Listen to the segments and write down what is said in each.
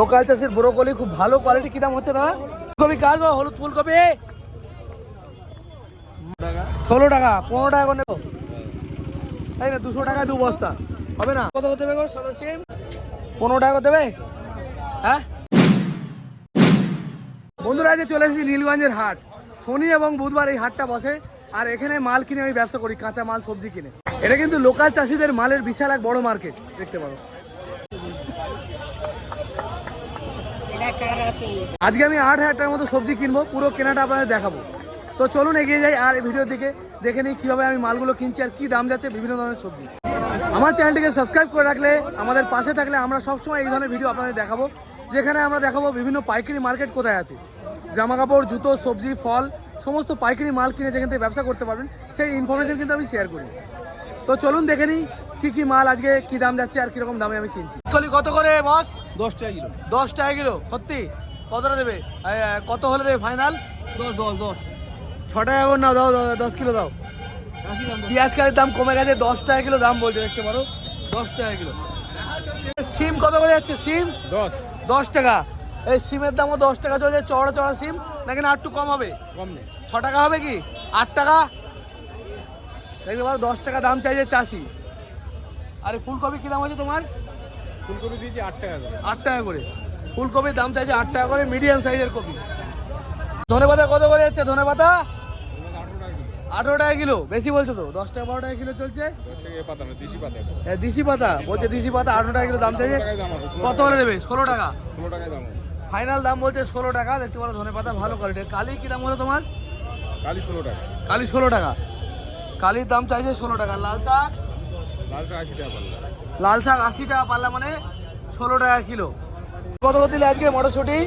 Local চাষের broccoli খুব ভালো কোয়ালিটি কি দাম হচ্ছে না ফুলকপি কাজ হলুদ ফুলকপি। ষোলো টাকা, পনেরো টাকা করে তাই না, দুশো টাকা দু বস্তা। হবে না? কত দেবে সাদা সিম? পনেরো টাকা দেবে? হ্যাঁ? বন্ধুরা আজকে চলে এসেছি নীলগঞ্জের হাট। শনি এবং বুধবার এই হাটটা বসে, আর এখানে মাল কিনে আমি ব্যবসা করি, কাঁচা মাল, সবজি কিনে। এটা কিন্তু লোকাল চাষিদের মালের বিশাল এক বড় মার্কেট দেখতে পারো। আজকে আমি আট হাজার টাকার মতো সবজি কিনবো, পুরো কেনাটা আপনাদের দেখাবো। তো চলুন এগিয়ে যাই আর ভিডিওর দিকে, দেখে নিই কীভাবে আমি মালগুলো কিনছি আর কী দাম যাচ্ছে বিভিন্ন ধরনের সবজি। আমার চ্যানেলটিকে সাবস্ক্রাইব করে রাখলে, আমাদের পাশে থাকলে আমরা সবসময় এই ধরনের ভিডিও আপনাদের দেখাবো, যেখানে আমরা দেখাবো বিভিন্ন পাইকারি মার্কেট কোথায় আছে। জামা কাপড় জুতো, সবজি, ফল, সমস্ত পাইকারি মাল কিনে যেখান থেকে ব্যবসা করতে পারবেন, সেই ইনফরমেশন কিন্তু আমি শেয়ার করি। তো চলুন দেখে নিই কী কী মাল আজকে কী দাম যাচ্ছে আর কীরকম দামে আমি কিনছি। কলি কত করে বস দশ টাকা কিলো। দশ টাকা কিলো সত্যি? কতটা দেবে? কত হলে দেবে ফাইনাল দশ দশ দশ। ছ টাকা করে নাও দাও দাও, দশ কিলো দাও। পেঁয়াজ কালের দাম কমে গেছে দশ টাকা কিলো দাম বলছে দেখতে পারো। দশ টাকা কিলো। সিম কত করে যাচ্ছে সিম? দশ। দশ টাকা। এই সিমের দামও দশ টাকা চলছে চড়া চড়া সিম। নাকি না একটু কম হবে? কম নেই। ছ টাকা হবে কি? আট টাকা? দেখতে পারো দশ টাকা দাম চাইছে চাষি। আরে ফুলকপি কী দাম আছে তোমার? ফুলকপি দিয়েছি আট টাকা করে। আট টাকা করে। ফুলকপির দাম চাইছে আট টাকা করে মিডিয়াম সাইজের কপি। ধনে পাতা কত করে যাচ্ছে ধনে পাতা আঠারো টাকা কিলো টাকা বেশি বলছো তো? দশ টাকা বারো টাকা কিলো চলছে। টাকা না দেশি পাতা বলছে দিশি পাতা আঠেরো টাকা কিলো দাম চাইছে। কত হলে দেবে? ষোলো টাকা। ষোলো টাকায় দাম ফাইনাল দাম বলছে ষোলো টাকা দেখতে পারো ধনে পাতা ভালো কোয়ালিটি কালি কি দাম হলো তোমার? কালি ষোলো টাকা। কালি ষোলো টাকা। কালির দাম চাইছে ষোলো টাকা। লাল শাক? লাল চা আশি টাকা লাল শাক আশি টাকা পাল্লা মানে ষোলো টাকা কিলো। কত কত দিলে আজকে মটরশুঁটি?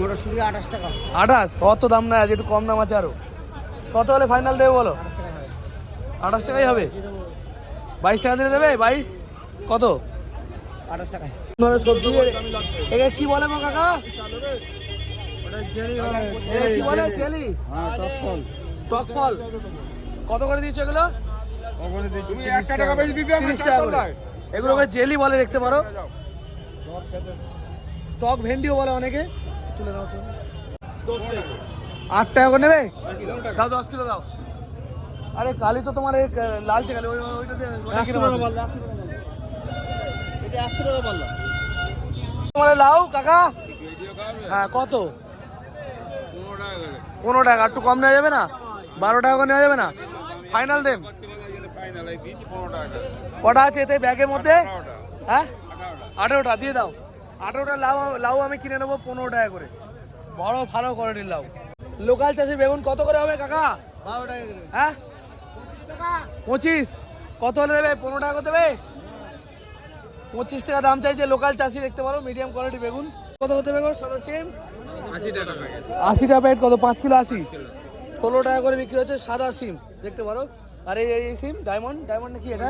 মটরশুঁটি আঠাশ টাকা। আঠাশ? অত দাম না আজকে একটু কম দাম আছে আরও। কত হলে ফাইনাল দেবে বলো? আঠাশ টাকাই হবে। বাইশ টাকা দিলে দেবে? বাইশ? কত? আঠাশ টাকা সবজি। এটা কি বলে গো কাকা? কি বলে? চেলি হ্যাঁ টক ফল কত করে দিয়েছ এগুলো? তুমি টাকা বেশি দিতে এগুলোকে জেলি বলে দেখতে পারো। টক ভেন্ডিও বলে অনেকে। তুলে দাও তো। আট টাকা করে নেবে? দাও দশ কিলো দাও। আরে কালি তো তোমার লালচে কালি ওই ওই- ওইটা তোমার লাউ কাকা? হ্যাঁ কত? পনেরো টাকা একটু কম নেওয়া যাবে না? বারো টাকা করে নেওয়া যাবে না? ফাইনাল দেম কটা আছে এতে ব্যাগের মধ্যে? হ্যাঁ? আঠারোটা। দিয়ে দাও। আঠেরোটা লাউ লাউ আমি কিনে নেব পনেরো টাকা করে। বড় ভালো কোয়ালিটির লাউ। লোকাল চাষি বেগুন কত করে হবে কাকা? বারো টাকা করে। হ্যাঁ? পঁচিশ কত হলে দেবে? পনেরো টাকা করে দেবে? পঁচিশ টাকা দাম চাইছে লোকাল চাষি দেখতে পারো মিডিয়াম কোয়ালিটি বেগুন। কত হতে বেগুন সাদা সিম আশি টাকা। প্যাকেট আশি টাকা প্যাকেট কত? পাঁচ কিলো আশি? ষোলো টাকা করে বিক্রি হচ্ছে সাদা সিম দেখতে পারো? আর এই এই সিম ডায়মন্ড ডায়মন্ড নাকি এটা?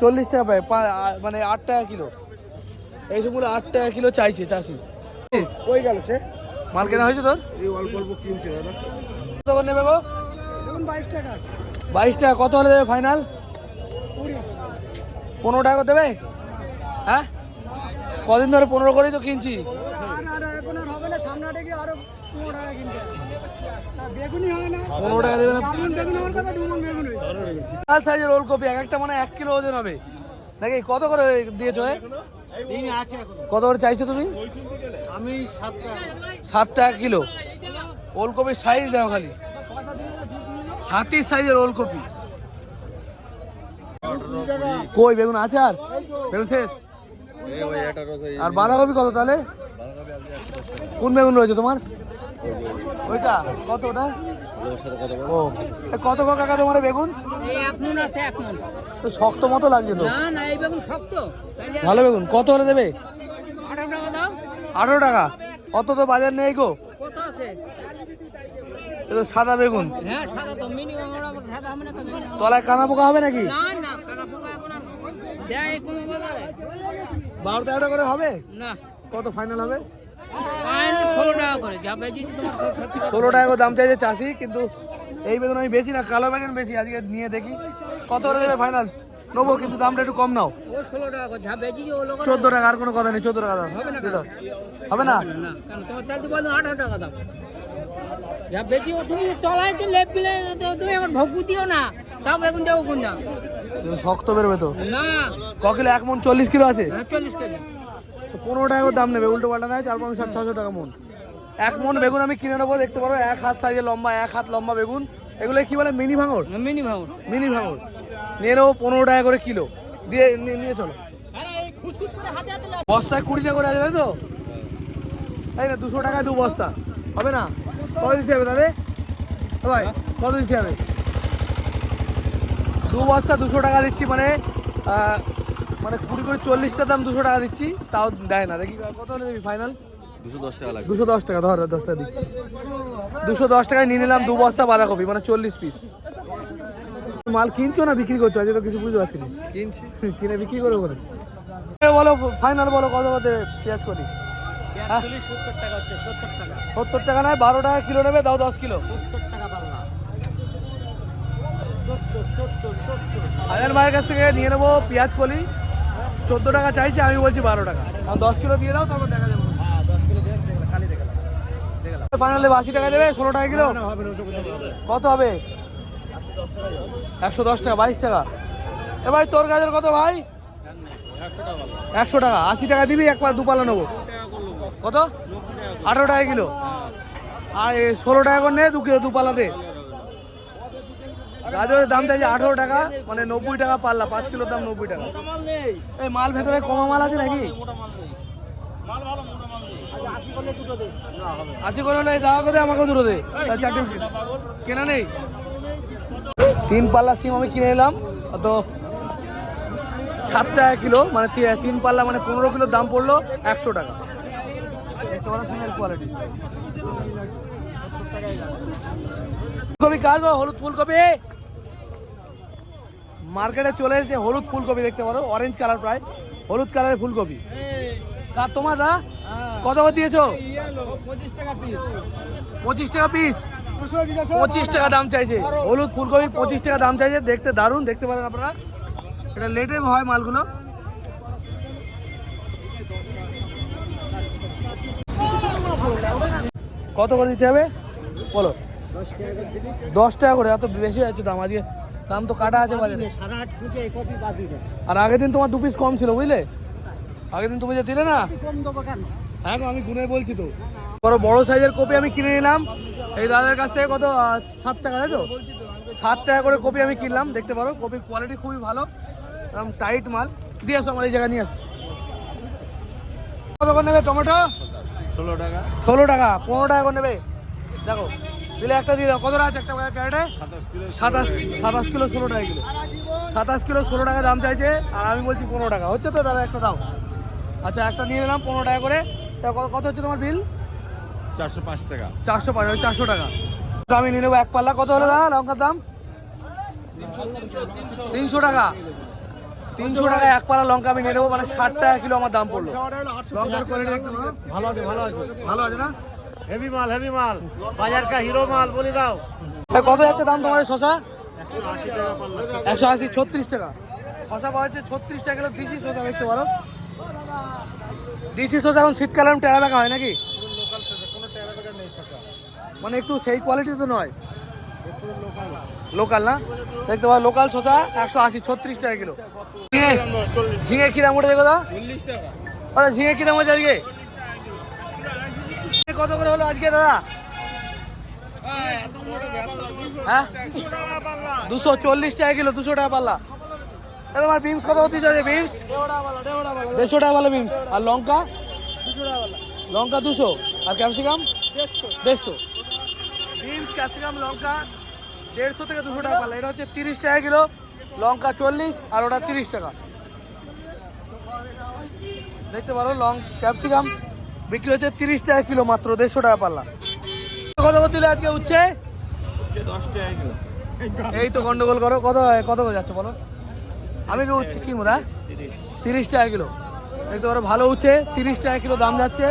চল্লিশ টাকা প্যাকেট পা- আ- মানে আট টাকা কিলো। এই সমগুলো আট টাকা কিলো চাইছে চাষি। কই গেল সে? মাল কেনা হয়েছে তোর? অল্প অল্প কিনছে দাদা। কত নেবে গো? দেখুন বাইশ টাকা বাইশ টাকা কত হলে দেবে ফাইনাল পনেরো টাকা করে দেবে? হ্যাঁ? কদিন ধরে পনেরো করেই তো কিনছি। আর আর এখন আর হবে না সামনে আটে গিয়ে আরও পনেরো টাকা কিনতে পনেরো টাকা লাল সাইজের ওলকপি এক একটা মানে এক কিলো ওজন হবে। নাকি কত করে দিয়েছ এ? কত করে চাইছো তুমি? আমি সাত টাকা। কিলো। ওলকপির সাইজ দাও খালি। হাতির সাইজের ওলকপি। কই বেগুন আছে আর? বেগুন শেষ? আর বাঁধাকপি কত তাহলে? কোন বেগুন রয়েছে তোমার? ওইটা? কত ওটা? ও। কত ক কাকা তোমার বেগুন? তো শক্ত মতো লাগছে তো। বেগুন শক্ত। ভালো বেগুন। কত হলে দেবে? আঠারো টাকা অত তো বাজার নেই গো। সাদা বেগুন। হ্যাঁ সাদা তো। মিনিমাম সাদা হবে না তো তলায় কানা পোকা হবে নাকি? বারো তেরো করে হবে? না। কত ফাইনাল হবে? ষোলো টাকা করে যা বেশি তোমার ষোলো টাকা দাম চাইছে চাষি কিন্তু এই বেগুন আমি বেশি না কালো বেগুন বেশি আজকে নিয়ে দেখি। কত করে দেবে ফাইনাল নেব কিন্তু দামটা একটু কম নাও। চোদ্দ টাকা আর কোনো কথা নেই চোদ্দ টাকা দাম হবে না হবে টাকা দাম যা বেচি তুমি তলায় লেপ গেলে তুমি আমার ভোগু দিও না। তাও বেগুন দেবো কোন না শক্ত বেরোবে তো। না। ক কিলো? এক মন চল্লিশ কিলো আছে? হ্যাঁ, চল্লিশ তো পনেরো টাকা করে দাম নেবে উল্টো পাল্টা নেয় চার পাঁচ ষাট ছশো টাকা মন। এক মন বেগুন আমি কিনে নেব দেখতে পারো এক হাত সাইজের লম্বা এক হাত লম্বা বেগুন। এগুলো কি বলে মিনি ভাঙর? মিনি ভাঙুন মিনি ভাঙর। নিয়ে নেব পনেরো টাকা করে কিলো। দিয়ে নিয়ে- চলো। বস্তায় কুড়ি টাকা করে আসবে তাই তো তাই না দুশো টাকায় দু বস্তা। হবে না? কত দিতে হবে তাহলে? ভাই কত দিতে হবে? দু বস্তা দুশো টাকা দিচ্ছি মানে মানে কুড়ি করে চল্লিশটা দাম দুশো টাকা দিচ্ছি তাও দেয় না। দেখি কত হলে দিবি ফাইনাল দুশো দশ টাকা দুশো দশ টাকা ধর দশ টাকা দিচ্ছি। দুশো দশ টাকায় নিয়ে নিলাম দু বস্তা বাঁধাকপি মানে চল্লিশ পিস মাল কিনছো না বিক্রি করছ? আজকে তো কিছু বুঝতে পারছি না। কিনছি। কিনে বিক্রি করে করে বলো ফাইনাল বলো কত কত পেঁয়াজ করি? হ্যাঁ? সত্তর টাকা হচ্ছে সত্তর টাকা। সত্তর টাকা নয় বারো টাকা কিলো নেবে দাও দশ কিলো। হাজার মায়ের কাছ থেকে নিয়ে নেব পেঁয়াজ কলি। চোদ্দ টাকা চাইছে আমি বলছি বারো টাকা। আর দশ কিলো দিয়ে দাও তারপর দেখা যাবে। হ্যাঁ ফাইনাল দেবে আশি টাকা দেবে ষোলো টাকা কিলো? কত হবে? একশো দশ টাকা বাইশ টাকা। এ ভাই তোর গাজর কত ভাই? একশো টাকা আশি টাকা দিবি একবার দুপালা নেব। কত? আঠারো টাকা কিলো। আর এ ষোলো টাকা করে নে দু কিলো দুপালা দে। গাজরের দাম চাইছে আঠারো টাকা মানে নব্বই টাকা পাল্লা, পাঁচ কিলোর দাম নব্বই টাকা। এই মাল ভেতরে কমা মাল আছে নাকি? আশি করে হলে দাওয়া করে আমাকে দুটো দে। কেনা নেই? তিন পাল্লা সিম আমি কিনে নিলাম। তো সাত টাকা কিলো মানে তিন পাল্লা মানে পনেরো কিলোর দাম পড়ল একশো টাকা। দেখতে পারো সিমের কোয়ালিটি ফুলকপি কাজ হলুদ ফুলকপি? মার্কেটে চলে এসেছে হলুদ ফুলকপি দেখতে পারো অরেঞ্জ কালার প্রায় হলুদ কালারের ফুলকপি। তা তোমার দা কত করে দিয়েছ? পঁচিশ টাকা পিস পঁচিশ টাকা পিস পঁচিশ টাকা দাম চাইছে। হলুদ ফুলকপি পঁচিশ টাকা দাম চাইছে দেখতে দারুণ দেখতে পারেন আপনারা। এটা লেটে হয় মালগুলো। কত করে দিতে হবে? বলো। দশ টাকা করে এত বেশি আছে দাম আজকে। দাম তো কাটা আছে বাজারে। আর আগের দিন তোমার দু পিস কম ছিল বুঝলে? আগের দিন তুমি যে দিলে না? কম হ্যাঁ আমি গুনে বলছি তো। বড় বড় সাইজের কপি আমি কিনে নিলাম। এই দাদার কাছ থেকে কত সাত টাকা তাই তো? সাত টাকা করে কপি আমি কিনলাম দেখতে পারো। কপির কোয়ালিটি খুবই ভালো। একদম টাইট মাল। দিয়ে আসো আমার এই জায়গায় নিয়ে আসো। কত করে নেবে টমেটো? ষোলো টাকা। ষোলো টাকা পনেরো টাকা করে নেবে। দেখো দিলে একটা দিয়ে দাও। কত আছে একটা ক্যারেটে? সাতাশ সাতাশ কিলো। ষোলো টাকা কিলো। সাতাশ কিলো ষোলো টাকা দাম চাইছে আর আমি বলছি পনেরো টাকা। হচ্ছে তো দাদা একটা দাও। আচ্ছা একটা নিয়ে নিলাম পনেরো টাকা করে। তা কত- হচ্ছে তোমার বিল চারশো পাঁচ টাকা। চারশো পাঁচ চারশো টাকা। আমি নিয়ে নেব এক পাল্লা। কত হলো দাদা লঙ্কার দাম? তিনশো টাকা। তিনশো টাকা এক পাল্লা লঙ্কা আমি নিয়ে নেব। মানে ষাট টাকা কিলো আমার দাম পড়ল। লঙ্কার কোয়ালিটি ভালো আছে ভালো আছে। ভালো আছে না? হেভি মাল হেভি মাল। বাজার কা হিরো মাল বলে দাও। কত যাচ্ছে দাম তোমাদের শশা? একশো আশি ছত্রিশ টাকা। শশা পাওয়া যাচ্ছে ছত্রিশ টাকা কিলো দিশি শশা দেখতে পারো। দিশি শশা এখন শীতকালে এখন টেরা বেকা হয় নাকি? মানে একটু সেই কোয়ালিটি তো নয়। লোকাল না? দেখতে পারো লোকাল শশা একশো আশি ছত্রিশ টাকা কিলো। ঝিঙে কিরাম কি দাম উঠে দেখো দা ঝিঙে কিরাম হচ্ছে আজকে? কত করে হলো আজকে দাদা? হ্যাঁ? দুশো চল্লিশ টাকা কিলো দুশো টাকা পাল্লা। তোমার বিমস কত হতে চাইছে বিমস দেড়শো টাকা পাল্লা বিমস আর লঙ্কা? লঙ্কা দুশো। আর ক্যাপসিকাম দেড়শো। বিমস ক্যাপসিকাম লঙ্কা দেড়শো থেকে দুশো টাকা পাল্লা। এটা হচ্ছে তিরিশ টাকা কিলো। লঙ্কা চল্লিশ আর ওটা তিরিশ টাকা। দেখতে পারো লং ক্যাপসিকাম বিক্রি হচ্ছে তিরিশ টাকা কিলো মাত্র দেড়শো টাকা পাল্লা। কত দিলে আজকে উঠছে? দশ টাকা কিলো। এই তো গন্ডগোল করো কত কত করে যাচ্ছে বলো? আমি কি উঠছি কি মোদা তিরিশ। টাকা কিলো। এই তো পারো ভালো উঠছে তিরিশ টাকা কিলো দাম যাচ্ছে।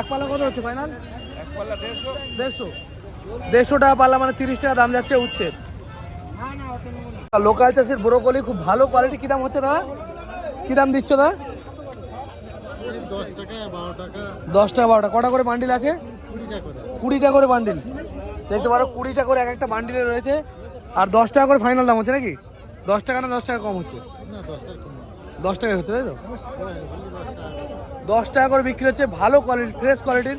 এক পাল্লা কত হচ্ছে ফাইনাল দেড়শো। দেড়শো। দেড়শো টাকা পাল্লা মানে তিরিশ টাকা দাম যাচ্ছে উঠছে। লোকাল চাষের ব্রোকলি খুব ভালো কোয়ালিটি কী দাম হচ্ছে দাদা? কী দাম দিচ্ছ দাদা? দশ টাকা বারোটা কটা করে বান্ডিল আছে? কুড়ি টাকা করে। কুড়িটা করে বান্ডিল। দেখতে পারো কুড়িটা করে এক একটা বান্ডিলে রয়েছে। আর দশ টাকা করে ফাইনাল দাম হচ্ছে নাকি? দশ টাকা না দশ টাকা কম হচ্ছে? দশ টাকা কম দশ টাকা হচ্ছে তাই তো? দশ টাকা। করে বিক্রি হচ্ছে ভালো কোয়ালিটি ফ্রেশ কোয়ালিটির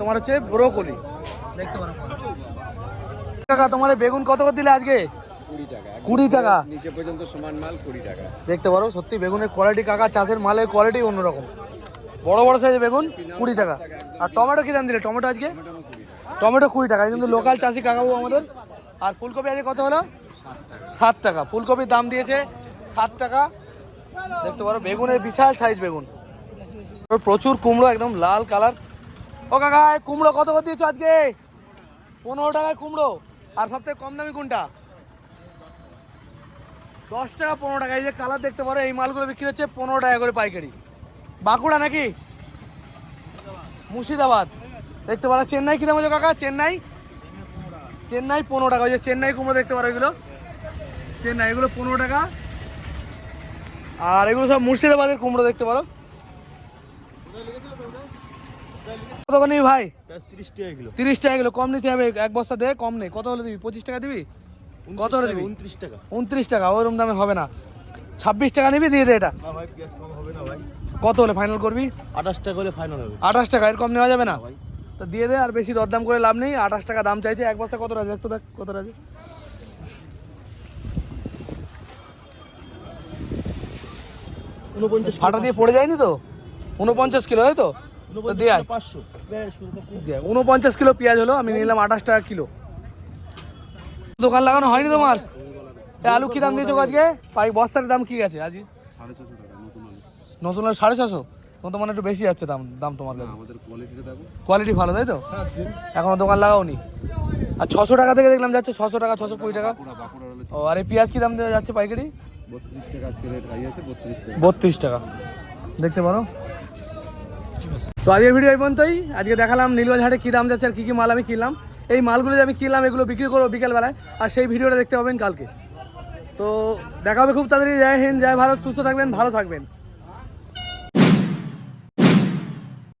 তোমার হচ্ছে ব্রোকলি দেখতে পারো। টাকা তোমার বেগুন কত করে দিলে আজকে? কুড়ি টাকা। কুড়ি টাকা। নিচে পর্যন্ত সমান মাল কুড়ি টাকা। দেখতে পারো সত্যি বেগুনের কোয়ালিটি কাকা চাষের মালের কোয়ালিটি অন্যরকম। বড় বড় সাইজের বেগুন, কুড়ি টাকা। আর টমেটো কি দাম দিলে? টমেটো আজকে? টমেটো কুড়ি টাকা কিন্তু লোকাল চাষি কাকাবু আমাদের। আর ফুলকপি আজকে কত হলো? সাত টাকা। ফুলকপির দাম দিয়েছে সাত টাকা। দেখতে পারো, বেগুনের বিশাল সাইজ বেগুন। প্রচুর কুমড়ো, একদম লাল কালার ও কাকা কুমড়ো কত করে দিয়েছ আজকে? পনেরো টাকায় কুমড়ো। আর সবথেকে কম দামি কোনটা? দশ টাকা, পনেরো টাকা। এই যে কালার দেখতে পারো, এই মালগুলো বিক্রি হচ্ছে পনেরো টাকা করে পাইকারি। বাঁকুড়া নাকি? মুর্শিদাবাদ। দেখতে পারো চেন্নাই কিনা বলছো কাকা? চেন্নাই? চেন্নাই পনেরো টাকা। ওই যে চেন্নাই কুমড়ো দেখতে পারো এগুলো। চেন্নাই এগুলো পনেরো টাকা। আর এগুলো সব মুর্শিদাবাদের কুমড়ো দেখতে পারো। কত করে নিবি ভাই? তিরিশ টাকা কিলো। কম নিতে হবে। এক বস্তা দে কম নেই। কত হলে দিবি? পঁচিশ টাকা দিবি? কত হলে দিবি? উনত্রিশ টাকা। উনত্রিশ টাকা ওরকম দামে হবে না। ছাব্বিশ টাকা নিবি? দিয়ে দে এটা। কত হলে ফাইনাল করবি? আঠাশ টাকা হলে ফাইনাল হবে। আঠাশ টাকা এর কম নেওয়া যাবে না? তো দিয়ে দে আর বেশি দরদাম করে লাভ নেই। আঠাশ টাকা দাম চাইছে এক বস্তা কত আছে দেখ তো দেখ কত উনপঞ্চাশ ফাটা দিয়ে পড়ে যায়নি তো? উনপঞ্চাশ কিলো তাই তো। উনপঞ্চাশ কিলো পেঁয়াজ হলো আমি নিলাম আঠাশ টাকা কিলো। দোকান লাগানো হয়নি তোমার? আলু কি দাম দিয়েছ আজকে? পাই বস্তার দাম কি আছে আজকে? সাড়ে ছশো টাকা নতুন আলু নতুন আলু সাড়ে ছশো? তখন তো মানে একটু বেশি যাচ্ছে দাম দাম তোমার আমাদের কোয়ালিটি ভালো তাই তো? এখনও দোকান লাগাওনি আর ছশো টাকা থেকে দেখলাম যাচ্ছে ছশো টাকা ছশো কুড়ি টাকা। ও আর এই পেঁয়াজ কি দাম দেওয়া যাচ্ছে পাইকারি? বত্রিশ টাকা আজকে রেট হাই আছে বত্রিশ টাকা। বত্রিশ টাকা। দেখতে পারো। তো আজকের ভিডিও এই পর্যন্তই। আজকে দেখালাম নীলবাজারে কী দাম যাচ্ছে আর কী কী মাল আমি কিনলাম। এই মালগুলো যে আমি কিনলাম এগুলো বিক্রি করব বিকেলবেলায়। আর সেই ভিডিওটা দেখতে পাবেন কালকে। তো দেখা হবে খুব তাড়াতাড়ি। জয় হিন্দ জয় ভারত সুস্থ থাকবেন ভালো থাকবেন।